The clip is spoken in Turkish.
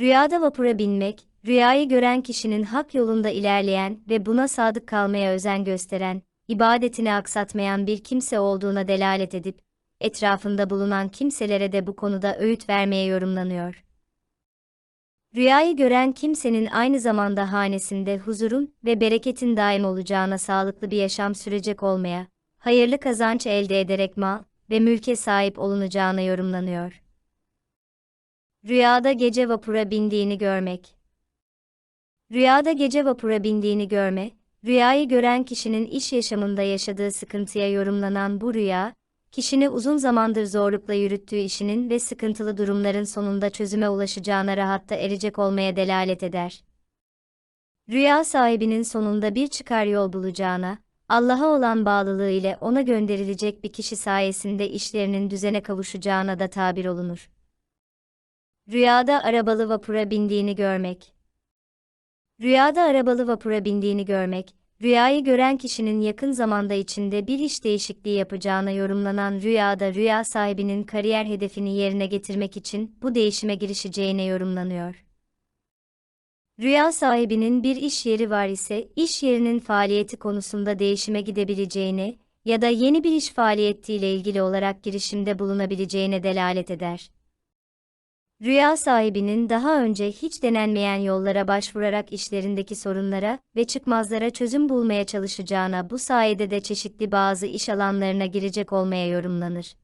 Rüyada vapura binmek, rüyayı gören kişinin hak yolunda ilerleyen ve buna sadık kalmaya özen gösteren, ibadetini aksatmayan bir kimse olduğuna delalet edip, etrafında bulunan kimselere de bu konuda öğüt vermeye yorumlanıyor. Rüyayı gören kimsenin aynı zamanda hanesinde huzurun ve bereketin daim olacağına sağlıklı bir yaşam sürecek olmaya, hayırlı kazanç elde ederek mal ve mülke sahip olunacağına yorumlanıyor. Rüyada gece vapura bindiğini görmek. Rüyada gece vapura bindiğini görme, rüyayı gören kişinin iş yaşamında yaşadığı sıkıntıya yorumlanan bu rüya, kişini uzun zamandır zorlukla yürüttüğü işinin ve sıkıntılı durumların sonunda çözüme ulaşacağına rahatta erecek olmaya delalet eder. Rüya sahibinin sonunda bir çıkar yol bulacağına, Allah'a olan bağlılığı ile ona gönderilecek bir kişi sayesinde işlerinin düzene kavuşacağına da tabir olunur. Rüyada arabalı vapura bindiğini görmek. Rüyada arabalı vapura bindiğini görmek, rüyayı gören kişinin yakın zamanda içinde bir iş değişikliği yapacağına yorumlanan rüyada rüya sahibinin kariyer hedefini yerine getirmek için bu değişime girişeceğine yorumlanıyor. Rüya sahibinin bir iş yeri var ise, iş yerinin faaliyeti konusunda değişime gidebileceğine ya da yeni bir iş faaliyetiyle ilgili olarak girişimde bulunabileceğine delalet eder. Rüya sahibinin daha önce hiç denenmeyen yollara başvurarak işlerindeki sorunlara ve çıkmazlara çözüm bulmaya çalışacağına bu sayede de çeşitli bazı iş alanlarına girecek olmaya yorumlanır.